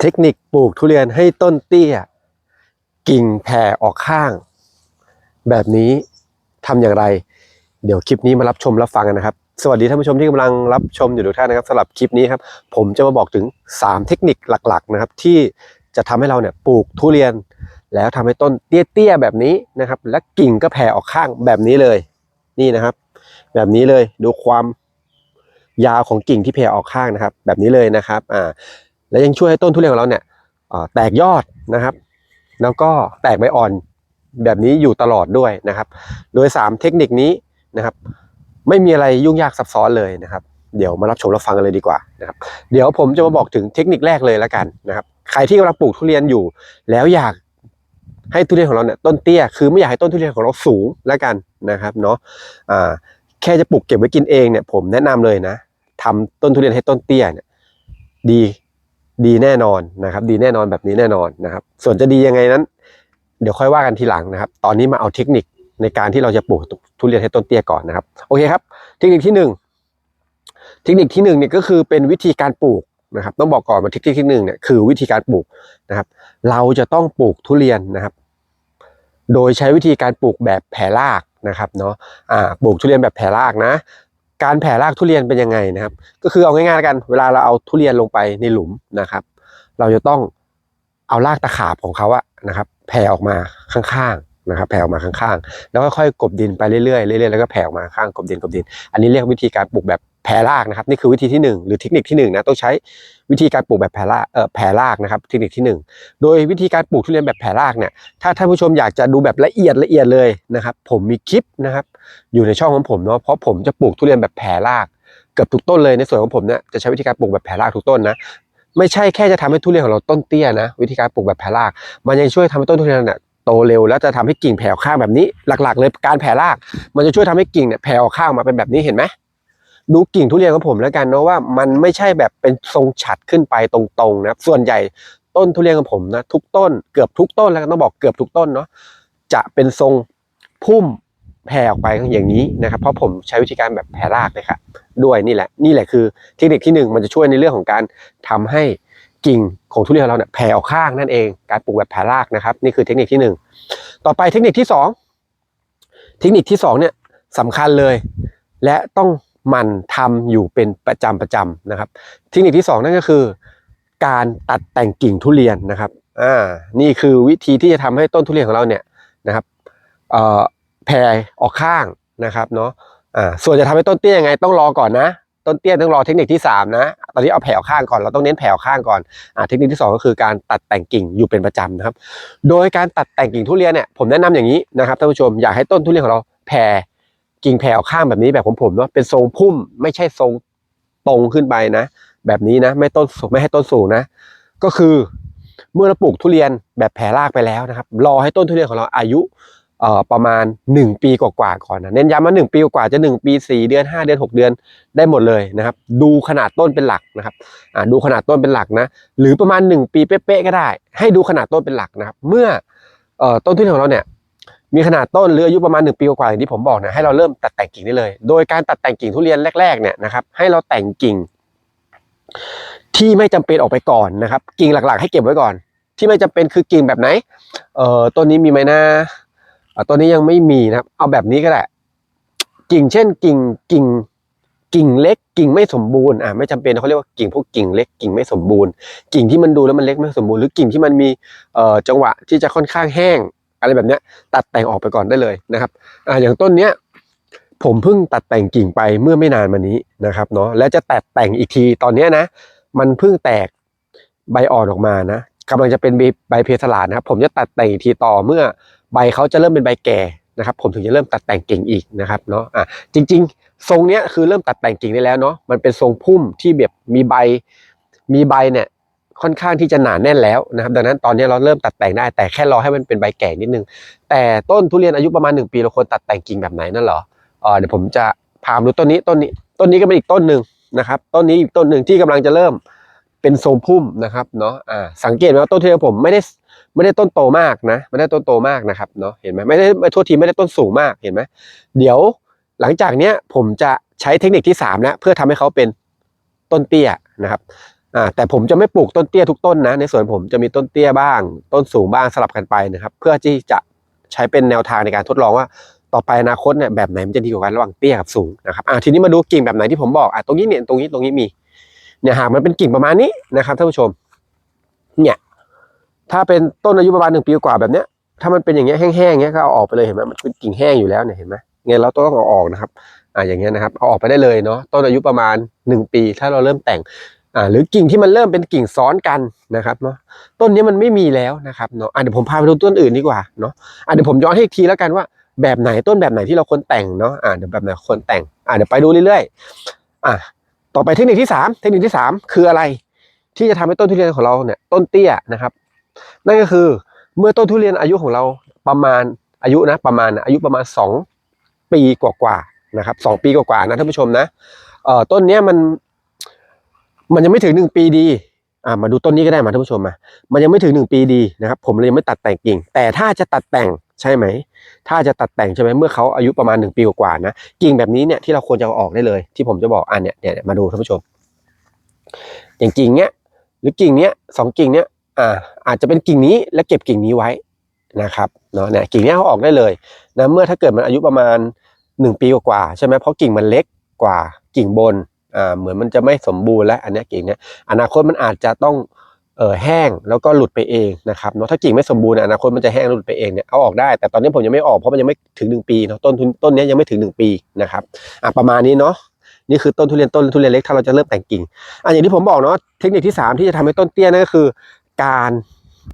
เทคนิคปลูกทุเรียนให้ต้นเตี้ย กิ่งแผ่ออกข้าง แบบนี้ทำอย่างไร เดี๋ยวคลิปนี้มารับชมรับฟังกันนะครับ สวัสดีท่านผู้ชมที่กำลังรับชมอยู่ทุกท่านนะครับสำหรับคลิปนี้ครับ ผมจะมาบอกถึง 3 เทคนิคหลักๆนะครับ ที่จะทำให้เราเนี่ยปลูกทุเรียน แล้วทำให้ต้นเตี้ยๆแบบนี้นะครับ และกิ่งก็แผ่ออกข้างแบบนี้เลย นี่นะครับ แบบนี้เลยดูความยาวของกิ่งที่แผ่ออกข้างนะครับ แบบนี้เลยนะครับอ่า และยังช่วยให้ต้นทุเรียนของเราเนี่ยแตกยอดนะครับ แล้วก็แตกใบอ่อนแบบนี้อยู่ตลอดด้วยนะครับ โดย 3 เทคนิคนี้นะครับ ไม่มีอะไรยุ่งยากซับซ้อนเลยนะครับ เดี๋ยวมารับชมรับฟังกันเลยดีกว่านะครับ เดี๋ยวผมจะมาบอกถึงเทคนิคแรกเลยแล้วกันนะครับ ใครที่กำลังปลูกทุเรียนอยู่ แล้วอยากให้ทุเรียนของเราเนี่ยต้นเตี้ย คือไม่อยากให้ต้นทุเรียนของเราสูงแล้วกันนะครับเนาะอ่าแค่จะปลูกเก็บไว้กินเองเนี่ยผมแนะนำเลยนะทำต้นทุเรียนให้ต้นเตี้ยเนี่ยดี ดีแน่นอนนะครับ ดีแน่นอนแบบนี้แน่นอนนะครับ ส่วนจะดียังไงนั้น เดี๋ยวค่อยว่ากันทีหลังนะครับ ตอนนี้มาเอาเทคนิคในการที่เราจะปลูกทุเรียนให้ต้นเตี้ยก่อนนะครับ โอเคครับ เทคนิคที่หนึ่งเทคนิคที่หนึ่งเนี่ยก็คือเป็นวิธีการปลูกนะครับ ต้องบอกก่อนว่าเทคนิคที่หนึ่งเนี่ยคือวิธีการปลูกนะครับ เราจะต้องปลูกทุเรียนนะครับ โดยใช้วิธีการปลูกแบบแผ่รากนะครับเนาะปลูกทุเรียนแบบแผ่รากนะ การแผ่รากทุเรียนเป็นยังไงนะครับ ก็คือเอาง่ายๆกัน เวลาเราเอาทุเรียนลงไปในหลุมนะครับ เราจะต้องเอารากตะขาบของเขาอะนะครับ แผ่ออกมาข้างๆนะครับ แผ่ออกมาข้างๆ แล้วค่อยๆกบดินไปเรื่อยๆเรื่อยๆแล้วก็แผ่ออกมาข้างกบดินกบดิน อันนี้เรียกวิธีการปลูกแบบ แผ่รากนะครับนี่คือวิธีที่หนึ่งหรือเทคนิคที่หนึ่งนะต้องใช้วิธีการปลูกแบบแผ่รากเอ่อแผ่รากนะครับเทคนิคที่หนึ่งโดยวิธีการปลูกทุเรียนแบบแผ่รากเนี่ยถ้าท่านผู้ชมอยากจะดูแบบละเอียดละเอียดเลยนะครับผมมีคลิปนะครับอยู่ในช่องของผมเนาะเพราะผมจะปลูกทุเรียนแบบแผ่รากเกือบทุกต้นเลยในส่วนของผมเนี่ยจะใช้วิธีการปลูกแบบแผ่รากทุกต้นนะไม่ใช่แค่จะทำให้ทุเรียนของเราต้นเตี้ยนะวิธีการปลูกแบบแผ่ราก มันยังช่วยทำให้ต้นทุเรียนเนี่ยโตเร็วแล้วจะทำให้กิ่งแผ่ออกข้างแบบนี้หลัก ๆ เลยการแผ่ราก มันจะช่วยทำให้กิ่งเนี่ยแผ่ออกข้างมาเป็นแบบนี้เห็นไหม ดูกิ่งทุเรียนของผมแล้วกันเนาะว่ามันไม่ใช่แบบเป็นทรงฉัดขึ้นไปตรงๆนะครับส่วนใหญ่ต้นทุเรียนของผมนะทุกต้นเกือบทุกต้นแล้วกันต้องบอกเกือบทุกต้นเนาะจะเป็นทรงพุ่มแผ่ออกไปอย่างนี้นะครับ เพราะผมใช้วิธีการแบบแผ่รากเลยครับด้วยนี่แหละนี่แหละคือเทคนิคที่หนึ่งมันจะช่วยในเรื่องของการทำให้กิ่งของทุเรียนของเราเนี่ยแผ่ออกข้างนั่นเอง การปลูกแบบแผ่รากนะครับ นี่คือเทคนิคที่หนึ่งต่อไปเทคนิคที่สองเทคนิคที่สองเนี่ยสำคัญเลย และต้อง มันทำอยู่เป็นประจำประจำนะครับเทคนิคที่สองนั่นก็คือ การตัดแต่งกิ่งทุเรียนนะครับอ่านี่คือวิธีที่จะทำให้ต้นทุเรียนของเราเนี่ยนะครับเอ่อแผ่ออกข้างนะครับเนาะอ่าส่วนจะทำให้ต้นเตี้ยยังไงต้องรอก่อนนะ ต้นเตี้ยต้องรอเทคนิคที่สามนะ ตอนนี้เอาแผ่ออกข้างก่อนเราต้องเน้นแผ่ออกข้างก่อนอ่าเทคนิคที่สองก็คือการตัดแต่งกิ่งอยู่เป็นประจำนะครับ โดยการตัดแต่งกิ่งทุเรียนเนี่ยผมแนะนำอย่างนี้นะครับท่านผู้ชมอยากให้ต้นทุเรียนของเราแผ่ กิ่งแผ่ออกข้างแบบนี้แบบของผมเนาะเป็นทรงพุ่มไม่ใช่ทรงตรงขึ้นไปนะ แบบนี้นะไม่ต้นไม่ให้ต้นสูงนะ ก็คือเมื่อเราปลูกทุเรียนแบบแผ่รากไปแล้วนะครับ รอให้ต้นทุเรียนของเราอายุประมาณ 1 ปีกว่าๆก่อนนะเน้นย้ำว่า1ปีกว่าจะ 1 ปี 4 เดือน 5 เดือน 6 เดือนได้หมดเลยนะครับ ดูขนาดต้นเป็นหลักนะครับดูขนาดต้นเป็นหลักนะ หรือประมาณ 1 ปีเป๊ะๆก็ได้ ให้ดูขนาดต้นเป็นหลักนะครับ เมื่ออต้นทุเรียนของเราเนี่ย มีขนาดต้นหรืออายุประมาณ1ปีกว่าๆอย่างที่ผมบอกนะให้เราเริ่มตัดแต่งกิ่งได้เลย โดยการตัดแต่งกิ่งทุเรียนแรกๆเนี่ยนะครับให้เราแต่งกิ่ง ที่ไม่จำเป็นออกไปก่อนนะครับ กิ่งหลักๆ ให้เก็บไว้ก่อน ที่ไม่จำเป็นคือกิ่งแบบไหนเอ่อต้นนี้มีไหมนะเอ่อต้นนี้ยังไม่มีนะครับ เอาแบบนี้ก็ได้กิ่งเช่น กิ่งกิ่งกิ่งเล็กกิ่งไม่สมบูรณ์อ่าไม่จำเป็นเขาเรียกว่ากิ่งพวกกิ่งเล็กกิ่งไม่สมบูรณ์ กิ่งที่มันดูแล้วมันเล็กไม่สมบูรณ์หรือกิ่งที่มันมีเอ่อจังหวะที่จะค่อนข้างแห้ง อะไรแบบเนี้ยตัดแต่งออกไปก่อนได้เลยนะครับอ่าอย่างต้นเนี้ยผมเพิ่งตัดแต่งกิ่งไปเมื่อไม่นานมานี้นะครับเนาะและจะตัดแต่งอีกทีตอนเนี้ยนะ มันเพิ่งแตกใบอ่อนออกมานะกำลังจะเป็นใบใบเพสลาดนะครับ ผมจะตัดแต่งอีกทีต่อเมื่อใบเขาจะเริ่มเป็นใบแก่นะครับ ผมถึงจะเริ่มตัดแต่งกิ่งอีกนะครับเนาะอะจริง ๆ ทรงเนี้ยคือเริ่มตัดแต่งกิ่งได้แล้วเนาะมันเป็นทรงพุ่มที่แบบมีใบมีใบเนี่ย ค่อนข้างที่จะหนาแน่นแล้วนะครับ ดังนั้นตอนนี้เราเริ่มตัดแต่งได้ แต่แค่รอให้มันเป็นใบแก่นิดนึง แต่ต้นทุเรียนอายุประมาณ 1 ปีเราควรตัดแต่งกิ่งแบบไหนนั่นเหรอเออเดี๋ยวผมจะพามดูต้นนี้ต้นนี้ต้นนี้ก็เป็นอีกต้นหนึ่งนะครับ ต้นนี้อีกต้นหนึ่งที่กำลังจะเริ่มเป็นทรงพุ่มนะครับเนาะอ่าสังเกตไหมว่าต้นทุเรียนผมไม่ได้ไม่ได้ต้นโตมากนะไม่ได้ต้นโตมากนะครับเนาะเห็นไหมไม่ได้ไม่โทษทีไม่ได้ต้นสูงมากเห็นไหมเดี๋ยวหลังจากเนี้ยผมจะใช้เทคนิคที่3แล้วเพื่อทำให้เขาเป็นต้นเตี้ยนะครับ อ่าแต่ผมจะไม่ปลูกต้นเตี้ยทุกต้นนะ ในสวนผมจะมีต้นเตี้ยบ้าง ต้นสูงบ้างสลับกันไปนะครับ เพื่อที่จะใช้เป็นแนวทางในการทดลองว่า ต่อไปอนาคตเนี่ยแบบไหนมันจะดีกว่ากันระหว่างเตี้ยกับสูงนะครับอ่าทีนี้มาดูกิ่งแบบไหนที่ผมบอกอะตรงนี้เนี่ยตรงนี้ตรงนี้มีเนี่ยหากมันเป็นกิ่งประมาณนี้นะครับท่านผู้ชม เนี่ย ถ้าเป็นต้นอายุประมาณหนึ่งปีกว่าแบบเนี้ย ถ้ามันเป็นอย่างเงี้ยแห้งๆเงี้ยก็เอาออกไปเลยเห็นไหมมันเป็นกิ่งแห้งอยู่แล้วเนี่ยเห็นไหมงั้นเราต้องเอาออกนะครับ อ่าอย่างเงี้ยนะครับเอาออกไปได้เลยเนาะต้นอายุประมาณหนึ่งปี ถ้าเราเริ่มแต่ง อ่าหรือกิ่งที่มันเริ่มเป็นกิ่งซ้อนกันนะครับเนาะต้นนี้มันไม่มีแล้วนะครับเนาะอะเดี๋ยวผมพาไปดูต้นอื่นดีกว่าเนาะอะเดี๋ยวผมย้อนให้อีกทีแล้วกันว่าแบบไหนต้นแบบไหนที่เราควรแต่งเนาะอ่าเดี๋ยวแบบไหนควรแต่งอ่าเดี๋ยวไปดูเรื่อยๆอะต่อไปเทคนิคที่สามเทคนิคที่สามคืออะไร ที่จะทำให้ต้นทุเรียนของเราเนี่ยต้นเตี้ยนะครับ นั่นก็คือเมื่อต้นทุเรียนอายุของเราประมาณอายุนะประมาณอายุประมาณสองปีกว่าๆนะครับสองปีกว่าๆนะท่านผู้ชมนะเอ่อต้นเนี้ยมัน มันยังไม่ถึงหนึ่งปีดีอ่ามาดูต้นนี้ก็ได้มาท่านผู้ชมมา มันยังไม่ถึงหนึ่งปีดีนะครับผมเลยยังไม่ตัดแต่งกิ่ง แต่ถ้าจะตัดแต่งใช่ไหม ถ้าจะตัดแต่งใช่ไหมเมื่อเขาอายุประมาณหนึ่งปีกว่านะกิ่งแบบนี้เนี่ยที่เราควรจะเอาออกได้เลย ที่ผมจะบอกอ่าเนี่ยเนี่ยเนี่ยมาดูท่านผู้ชม อย่างกิ่งเนี้ยหรือกิ่งเนี้ยสองกิ่งเนี้ยอ่าอาจจะเป็นกิ่งนี้และเก็บกิ่งนี้ไว้นะครับเนาะเนี่ยกิ่งเนี้ยเขาออกได้เลยนะเมื่อถ้าเกิดมันอายุประมาณหนึ่งปีกว่าใช่ไหมเพราะกิ่งมันเล็กกว่ากิ่งบน เหมือนมันจะไม่สมบูรณ์แล้วอันนี้กิ่งเนี้ยอนาคตมันอาจจะต้องเอ่อแห้งแล้วก็หลุดไปเองนะครับเนาะถ้ากิ่งไม่สมบูรณ์อนาคตมันจะแห้งหลุดไปเองเนี่ยเอาออกได้ แต่ตอนนี้ผมยังไม่ออกเพราะมันยังไม่ถึงหนึ่งปีเนาะต้นทุนต้นนี้ยังไม่ถึงหนึ่งปีนะครับอะประมาณนี้เนาะนี่คือต้นทุเรียนต้นทุเรียนเล็กถ้าเราจะเริ่มแต่งกิ่งอะอย่างที่ผมบอกเนาะเทคนิคที่สามที่จะทำให้ต้นเตี้ยนั่นก็คือ การ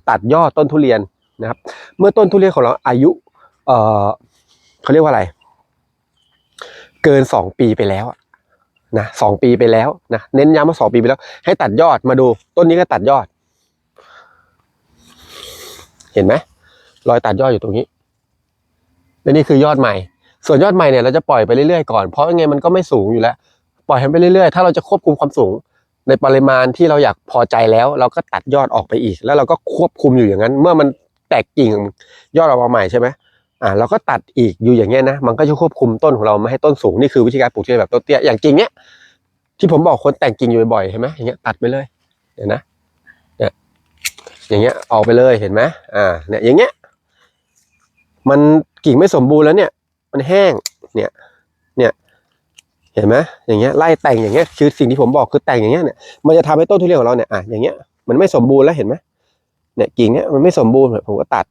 ตัดยอดต้นทุเรียนนะครับเมื่อต้นทุเรียนของเราอายุเอ่อเขาเรียกว่าอะไร เกินสองปีไปแล้วอะ นะสองปีไปแล้วนะเน้นย้ำว่าสองปีไปแล้ว ให้ตัดยอดมาดู ต้นนี้ก็ตัดยอด เห็นไหมรอยตัดยอดอยู่ตรงนี้และนี่คือยอดใหม่ ส่วนยอดใหม่เนี่ยเราจะปล่อยไปเรื่อยๆก่อนเพราะยังไงมันก็ไม่สูงอยู่แล้ว ปล่อยให้ไปเรื่อยๆ ถ้าเราจะควบคุมความสูง ในปริมาณที่เราอยากพอใจแล้ว เราก็ตัดยอดออกไปอีก แล้วเราก็ควบคุมอยู่อย่างนั้น เมื่อมันแตกกิ่งยอดออกมาใหม่ใช่ไหม อ่าเราก็ตัดอีกอยู่อย่างเงี้ยนะมันก็จะควบคุมต้นของเราไม่ให้ต้นสูงนี่คือวิธีการปลูกทุเรียนแบบต้นเตี้ยอย่างกิ่งเนี้ยที่ผมบอกคนแต่งกิ่งอยู่บ่อยๆเห็นไหมอย่างเงี้ยตัดไปเลยเห็นนะเนี่ยอย่างเงี้ยออกไปเลยเห็นไหมอ่าเนี่ยอย่างเงี้ยมันกิ่งไม่สมบูรณ์แล้วเนี่ย มันแห้งเนี่ยเนี่ยเห็นไหมอย่างเงี้ยไล่แต่งอย่างเงี้ยคือสิ่งที่ผมบอกคือแต่งอย่างเงี้ยเนี่ยมันจะทำให้ต้นทุเรียนของเราเนี่ยอะอย่างเงี้ยมันไม่สมบูรณ์แล้วเห็นไหมเนี่ยกิ่งเนี้ยมันไม่สมบูรณ์ผมก็ตัด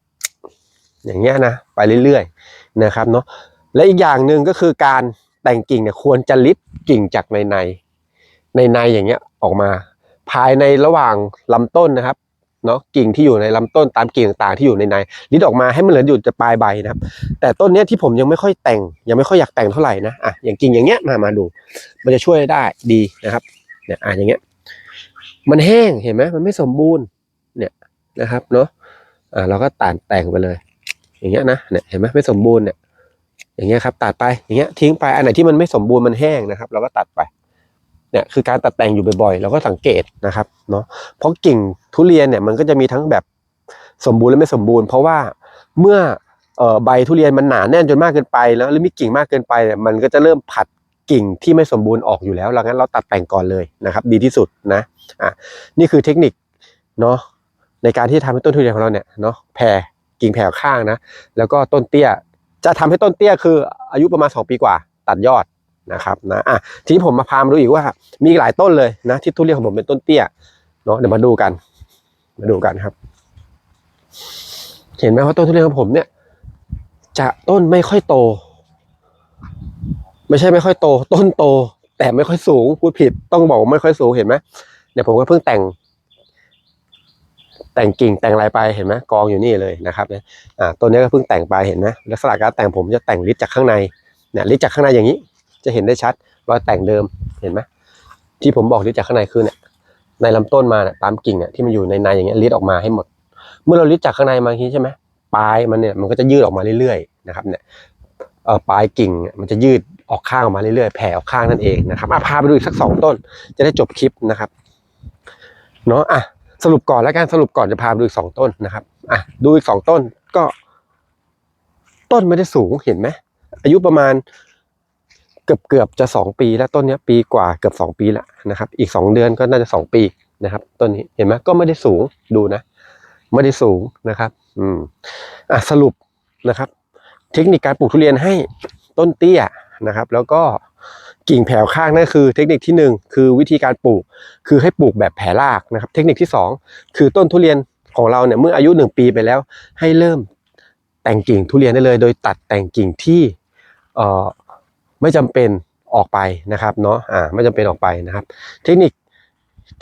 อย่างเงี้ยนะไปเรื่อยๆนะครับเนาะและอีกอย่างหนึ่งก็คือการแต่งกิ่งเนี่ยควรจะลิดกิ่งจากในในในในอย่างเงี้ยออกมา ภายในระหว่างลำต้นนะครับเนาะกิ่งที่อยู่ในลำต้นตามกิ่งต่างๆที่อยู่ในในลิดออกมาให้มันเหลืออยู่จะปลายใบนะครับ แต่ต้นเนี้ยที่ผมยังไม่ค่อยแต่ง ยังไม่ค่อยอยากแต่งเท่าไหร่นะอะอย่างกิ่งอย่างเงี้ยมามาดู มันจะช่วยได้ดีนะครับเนี่ยอะอย่างเงี้ย มันแห้งเห็นไหมมันไม่สมบูรณ์เนี่ยนะครับเนาะอ่าเราก็ตัดแต่งไปเลย อย่างเงี้ยนะเนี่ยเห็นไหมไม่สมบูรณ์เนี่ยอย่างเงี้ยครับตัดไปอย่างเงี้ยทิ้งไปอันไหนที่มันไม่สมบูรณ์มันแห้งนะครับ เราก็ตัดไปเนี่ยคือการตัดแต่งอยู่บ่อยๆ เราก็สังเกตนะครับเนาะเพราะกิ่งทุเรียนเนี่ยมันก็จะมีทั้งแบบสมบูรณ์และไม่สมบูรณ์ เพราะว่าเมื่ออใบทุเรียนมันหนาแน่นจนมากเกินไปแล้วหรือมีกิ่งมากเกินไปเนี่ยมันก็จะเริ่มผัดกิ่งที่ไม่สมบูรณ์ออกอยู่แล้วดังนั้นเราตัดแต่งก่อนเลยนะครับ ดีที่สุดนะอะนี่คือเทคนิคเนาะในการที่ทำให้ต้นทุเรียนของเราเนี่ยเนาะแผ่ กิ่งแผ่ข้างนะ แล้วก็ต้นเตี้ยจะทำให้ต้นเตี้ยคืออายุประมาณ 2 ปีกว่า ตัดยอดนะครับนะอะทีนี้ผมมาพามาดูอีกว่ามีหลายต้นเลยนะที่ทุเรียนของผมเป็นต้นเตี้ยเนาะเดี๋ยวมาดูกัน มาดูกันครับ เห็นไหมว่าต้นทุเรียนของผมเนี่ย จะต้นไม่ค่อยโต ไม่ใช่ไม่ค่อยโต ต้นโต แต่ไม่ค่อยสูงพูดผิดต้องบอกว่าไม่ค่อยสูงเห็นไหมเนี่ยผมก็เพิ่งแต่ง แต่งกิ่งแต่งอะไรไปเห็นไหมกองอยู่นี่เลยนะครับเนี่ยอ่าตัวนี้ก็เพิ่งแต่งไปเห็นไหมลักษณะการแต่งผมจะแต่งลิดจากข้างในเนี่ยลิดจากข้างในอย่างนี้ จะเห็นได้ชัดรอยแต่งเดิมเห็นไหมที่ผมบอกลิดจากข้างในคือเนี่ยในลำต้นมาเนี่ยตามกิ่งเนี่ยที่มันอยู่ในในอย่างเงี้ยลิดออกมาให้หมด เมื่อเราลิดจากข้างในมาอย่างนี้ใช่ไหมปลายมันเนี่ยมันก็จะยืดออกมาเรื่อยๆนะครับเนี่ยเอ่อปลายกิ่งมันจะยืดออกข้างออกมาเรื่อยๆแผ่ออกข้างนั่นเองนะครับอะพาไปดูอีกสักสองต้น จะได้จบคลิปนะครับเนาะอะ สรุปก่อนแล้วกันสรุปก่อนจะพาไปดูอีกสองต้นนะครับอะดูอีกสองต้นก็ ต้นไม่ได้สูงเห็นไหมอายุประมาณเกือบเกือบจะสองปีแล้วต้นนี้ปีกว่าเกือบสองปีแล้วนะครับ อีกสองเดือนก็น่าจะสองปีนะครับต้นนี้เห็นไหมก็ไม่ได้สูงดูนะ ไม่ได้สูงนะครับ อืมอะสรุปนะครับ เทคนิคการปลูกทุเรียนให้ต้นเตี้ยนะครับ แล้วก็ กิ่งแผ่วข้างนั่นคือเทคนิคที่หนึ่งคือวิธีการปลูก คือให้ปลูกแบบแผ่รากนะครับ เทคนิคที่สองคือต้นทุเรียนของเราเนี่ยเมื่ออายุหนึ่งปีไปแล้ว ให้เริ่มแต่งกิ่งทุเรียนได้เลย โดยตัดแต่งกิ่งที่เอ่อไม่จำเป็นออกไปนะครับเนาะอ่าไม่จำเป็นออกไปนะครับ เทคนิค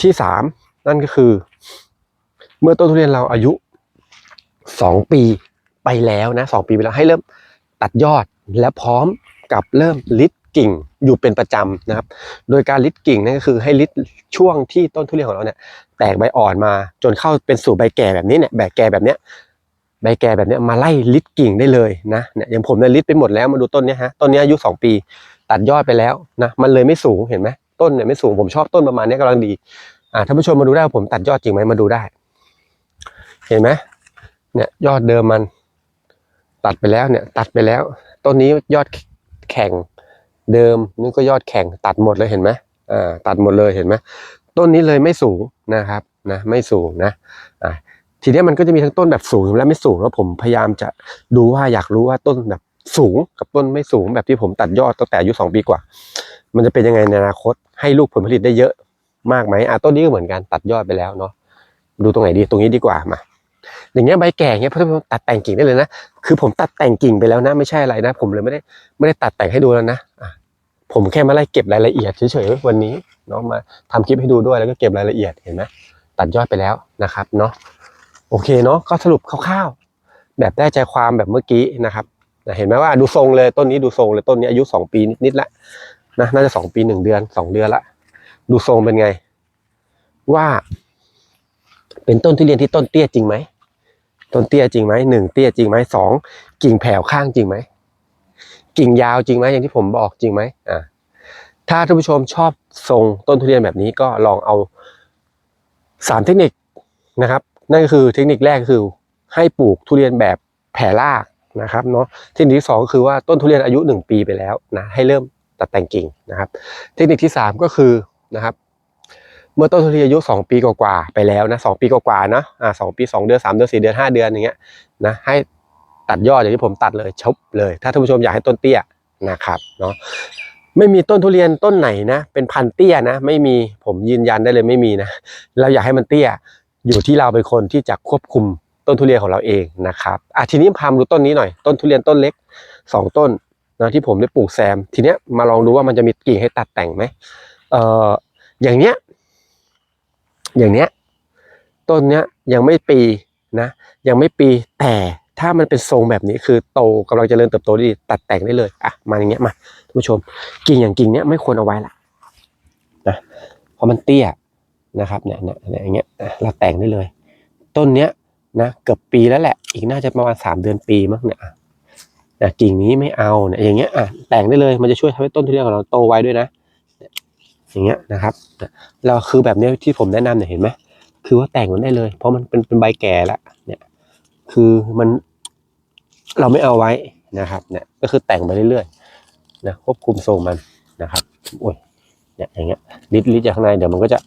ที่สามนั่นก็คือ เมื่อต้นทุเรียนเราอายุสองปีไปแล้วนะสองปีไปแล้วให้เริ่มตัดยอดและพร้อม กับเริ่มลิดกิ่งอยู่เป็นประจำนะครับ โดยการลิดกิ่งนั่นก็คือให้ลิดช่วงที่ต้นทุเรียนของเราเนี่ยแตกใบอ่อนมาจนเข้าเป็นสู่ใบแก่แบบนี้เนี่ยแบแก่แบบเนี้ยใบแก่แบบเนี้ยมาไล่ลิดกิ่งได้เลยนะเนี่ยอย่างผมเนี่ยลิดไปหมดแล้วมาดูต้นเนี้ยฮะต้นเนี้ยอายุสองปี ตัดยอดไปแล้วนะมันเลยไม่สูงเห็นไหมต้นเนี่ยไม่สูงผมชอบต้นประมาณนี้กำลังดีอ่าท่านผู้ชมมาดูได้ผมตัดยอดจริงไหมมาดูได้ เห็นไหมเนี่ยยอดเดิมมัน ตัดไปแล้วเนี่ย ตัดไปแล้ว ต้นนี้ยอด แข็งเดิมนี่ก็ยอดแข็งตัดหมดเลยเห็นไหมอ่าตัดหมดเลยเห็นไหมต้นนี้เลยไม่สูงนะครับนะไม่สูงนะอ่าทีนี้มันก็จะมีทั้งต้นแบบสูงและไม่สูงแล้วผมพยายามจะดูว่าอยากรู้ว่าต้นแบบสูงกับต้นไม่สูงแบบที่ผมตัดยอดตั้งแต่อายุสองปีกว่า มันจะเป็นยังไงในอนาคต ให้ลูกผลผลิตได้เยอะมากไหมอะต้นนี้ก็เหมือนกันตัดยอดไปแล้วเนาะดูตรงไหนดีตรงนี้ดีกว่ามา อย่างเงี้ยใบแก่เงี้ยเพราะผมตัดแต่งกิ่งได้เลยนะ คือผมตัดแต่งกิ่งไปแล้วนะ ไม่ใช่อะไรนะ ผมเลยไม่ได้ไม่ได้ตัดแต่งให้ดูแล้วนะผมแค่มาไล่เก็บรายละเอียดเฉยๆวันนี้เนาะมาทำคลิปให้ดูด้วยแล้วก็เก็บรายละเอียดเห็นไหมตัดยอดไปแล้วนะครับเนาะโอเคเนาะก็สรุปคร่าวๆแบบได้ใจความแบบเมื่อกี้นะครับเห็นไหมว่าดูทรงเลยต้นนี้ดูทรงเลยต้นนี้อายุสองปีนิดๆละนะน่าจะสองปีหนึ่งเดือนสองเดือนละดูทรงเป็นไง ว่า เป็นต้นทุเรียนที่ต้นเตี้ยจริงไหม ต้นเตี้ยจริงไหมหนึ่งเตี้ยจริงไหมสองกิ่งแผ่วข้างจริงไหมกิ่งยาวจริงไหมอย่างที่ผมบอกจริงไหมอ่าถ้าท่านผู้ชมชอบทรงต้นทุเรียนแบบนี้ก็ลองเอาสามเทคนิคนะครับ นั่นก็คือเทคนิคแรกคือให้ปลูกทุเรียนแบบแผ่รากนะครับเนาะเทคนิคที่สองคือว่าต้นทุเรียนอายุหนึ่งปีไปแล้วนะให้เริ่มตัดแต่งกิ่งนะครับ เทคนิคที่สามก็คือนะครับ มื่อต้นทุเรียนอายุสองปีกว่าๆไปแล้วนะสองปีกว่าๆนะอ่าสองปีสองเดือนสามเดือนสี่เดือนห้าเดือนอย่างเงี้ยนะให้ตัดยอดอย่างที่ผมตัดเลยชบเลย ถ้าท่านผู้ชมอยากให้ต้นเตี้ยนะครับเนาะไม่มีต้นทุเรียนต้นไหนนะ เป็นพันเตี้ยนะ ไม่มีผมยืนยันได้เลยไม่มีนะ เราอยากให้มันเตี้ยอยู่ที่เราเป็นคนที่จะควบคุมต้นทุเรียนของเราเองนะครับอะทีนี้พามาดูต้นนี้หน่อย ต้นทุเรียนต้นเล็กสองต้นนะที่ผมได้ปลูกแซม ทีเนี้ยมาลองดูว่ามันจะมีกิ่งให้ตัดแต่งไหมเอ่ออย่างเนี้ย อย่างเนี้ยต้นเนี้ยยังไม่ปีนะยังไม่ปีแต่ถ้ามันเป็นทรงแบบนี้คือโตกำลังเจริญเติบโตดีตัดแต่งได้เลยอะมาอย่างเงี้ยมาท่านผู้ชมกิ่งอย่างกิ่งเนี้ยไม่ควรเอาไว้ละนะเพราะมันเตี้ยนะครับเนี่ยเนี่ยเนี่ยอย่างเงี้ยเราแต่งได้เลย ต้นเนี้ยนะเกือบปีแล้วแหละ อีกน่าจะประมาณสามเดือนปีมั้งเนี่ยอะนะกิ่งนี้ไม่เอาเนี่ยอย่างเงี้ยอะแต่งได้เลยมันจะช่วยทำให้ต้นทุเรียนของเราโตไวด้วยนะ อย่างเงี้ยนะครับเราคือแบบนี้ที่ผมแนะนำเนี่ยเห็นไหมคือว่าแต่งมันได้เลย เพราะมันเป็นเป็นใบแก่ล้วเนี่ยคือมันเราไม่เอาไว้นะครับเนี่ยก็คือแต่งไปเรื่อยๆนะควบคุมทรงมันนะครับโอ้ยเนี่ยอย่างเงี้ยลิดลิดจากข้างในเดี๋ยวมันก็จะ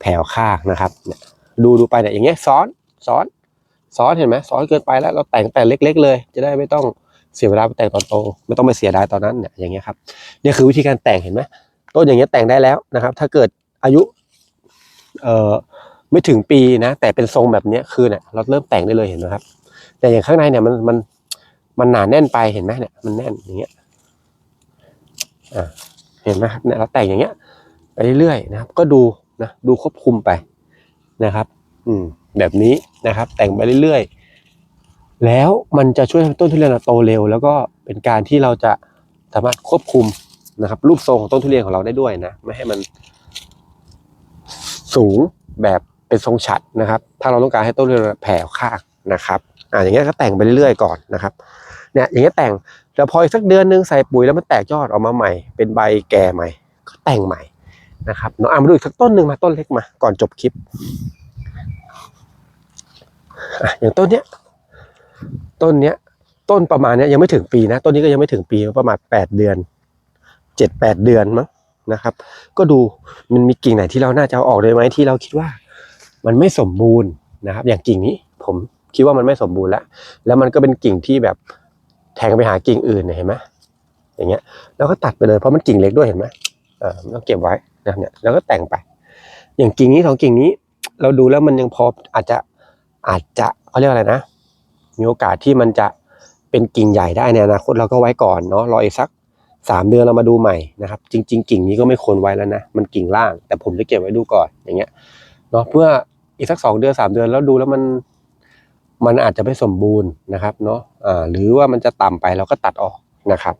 แผ่วข้างนะครับเนี่ยดูดูไปเนี่ยอย่างเงี้ยซ้อนซ้อนซ้อนเห็นไหมซ้อนเกินไปแล้วเราแต่งแต่เล็ก ๆ เลย จะได้ไม่ต้องเสียเวลาไปแต่งตอนโตไม่ต้องไปเสียดายตอนนั้นเนี่ยอย่างเงี้ยครับเนี่ยคือวิธีการแต่งเห็นไหม ต้นอย่างเงี้ยแต่งได้แล้วนะครับ ถ้าเกิดอายุเอ่อไม่ถึงปีนะ แต่เป็นทรงแบบเนี้ยคือเนี่ยเราเริ่มแต่งได้เลยเห็นไหมครับ แต่อย่างข้างในเนี่ยมันมันมันหนาแน่นไปเห็นไหมเนี่ยมันแน่นอย่างเงี้ยอ่าเห็นไหมครับเนี่ยเราแต่งอย่างเงี้ยไปเรื่อยๆนะครับ ก็ดูนะดูควบคุมไปนะครับ อืมแบบนี้นะครับ แต่งไปเรื่อยๆ แล้วมันจะช่วยให้ต้นทุเรียนเราโตเร็ว แล้วก็เป็นการที่เราจะสามารถควบคุม นะครับรูปทรงของต้นทุเรียนของเราได้ด้วยนะ ไม่ให้มันสูงแบบเป็นทรงฉัดนะครับ ถ้าเราต้องการให้ต้นทุเรียนแผ่ข้างนะครับอ่าอย่างเงี้ยก็แต่งไปเรื่อยๆก่อนนะครับเนี่ยอย่างเงี้ยแต่งแล้วพออีกสักเดือนนึงใส่ปุ๋ยแล้วมันแตกยอดออกมาใหม่ เป็นใบแก่ใหม่ ก็แต่งใหม่นะครับเนาะอะมาดูอีกสักต้นหนึ่งมาต้นเล็กมาก่อนจบคลิปอะอย่างต้นเนี้ยต้นเนี้ยต้นประมาณเนี้ยยังไม่ถึงปีนะ ต้นนี้ก็ยังไม่ถึงปีประมาณแปดเดือน เจ็ดแปดเดือนมั้งนะครับ ก็ดูมันมีกิ่งไหนที่เราน่าจะเอาออกเลยไหมที่เราคิดว่า มันไม่สมบูรณ์นะครับ อย่างกิ่งนี้ผมคิดว่ามันไม่สมบูรณ์แล้ว แล้วมันก็เป็นกิ่งที่แบบแทงไปหากิ่งอื่นเห็นไหมอย่างเงี้ย แล้วก็ตัดไปเลยเพราะมันกิ่งเล็กด้วยเห็นไหมอ่ามันต้องเก็บไว้นะเนี่ยแล้วก็แต่งไป อย่างกิ่งนี้สองกิ่งนี้ เราดูแล้วมันยังพออาจจะอาจจะเขาเรียกอะไรนะ มีโอกาสที่มันจะเป็นกิ่งใหญ่ได้ในอนาคตเราก็ไว้ก่อนเนาะรออีกสัก สามเดือนเรามาดูใหม่นะครับ จริง ๆ กิ่งนี้ก็ไม่ควรไว้แล้วนะมันกิ่งล่าง แต่ผมจะเก็บไว้ดูก่อนอย่างเงี้ยเนาะเพื่ออีกสักสองเดือนสามเดือนแล้วดูแล้วมันมันอาจจะไม่สมบูรณ์นะครับเนาะอ่าหรือว่ามันจะต่ำไปเราก็ตัดออกนะครับ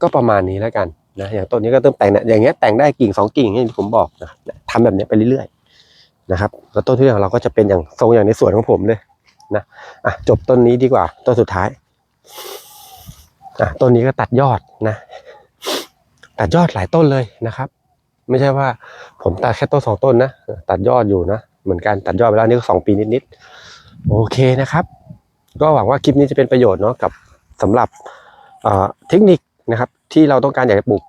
ก็ประมาณนี้แล้วกันนะอย่างต้นนี้ก็เริ่มแต่งเนี่ยอย่างเงี้ยแต่งได้กิ่งสองกิ่งอย่างที่ผมบอกนะทำแบบนี้ไปเรื่อยๆนะครับ แล้วต้นที่ของเราก็จะเป็นอย่างทรงอย่างในสวนของผมเลยนะอะจบต้นนี้ดีกว่าต้นสุดท้ายอะต้นนี้ก็ตัดยอดนะ ตัดยอดหลายต้นเลยนะครับ ไม่ใช่ว่าผมตัดแค่ต้นสองต้นนะ ตัดยอดอยู่นะ เหมือนกันตัดยอดไปแล้วนี่ก็สองปีนิดๆโอเคนะครับ ก็หวังว่าคลิปนี้จะเป็นประโยชน์เนาะกับสำหรับเทคนิคนะครับ ที่เราต้องการอยากจะปลูก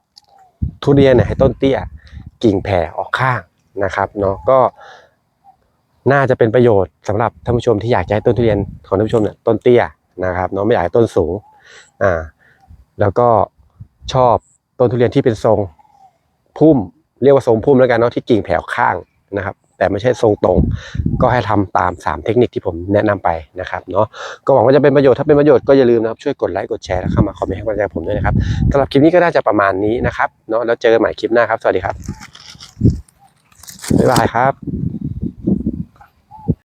ทุเรียนเนี่ยให้ต้นเตี้ยกิ่งแผ่ออกข้างนะครับเนาะก็น่าจะเป็นประโยชน์สำหรับท่านผู้ชมที่อยากจะให้ต้นทุเรียนของท่านผู้ชมเนี่ยต้นเตี้ยนะครับเนาะไม่อยากให้ต้นสูงอ่าแล้วก็ชอบ ต้นทุเรียนที่เป็นทรงพุ่ม เรียกว่าทรงพุ่มแล้วกันเนาะที่กิ่งแผ่ออกข้างนะครับ แต่ไม่ใช่ทรงตรง ก็ให้ทำตาม 3 เทคนิคที่ผมแนะนำไปนะครับเนาะก็หวังว่าจะเป็นประโยชน์ถ้าเป็นประโยชน์ก็อย่าลืมนะครับช่วยกดไลค์กดแชร์แล้วเข้ามาคอมเมนต์ให้กำลังใจผมด้วยนะครับสำหรับคลิปนี้ก็น่าจะประมาณนี้นะครับเนาะแล้วเจอกันใหม่คลิปหน้าครับ สวัสดีครับบ๊ายบายครับ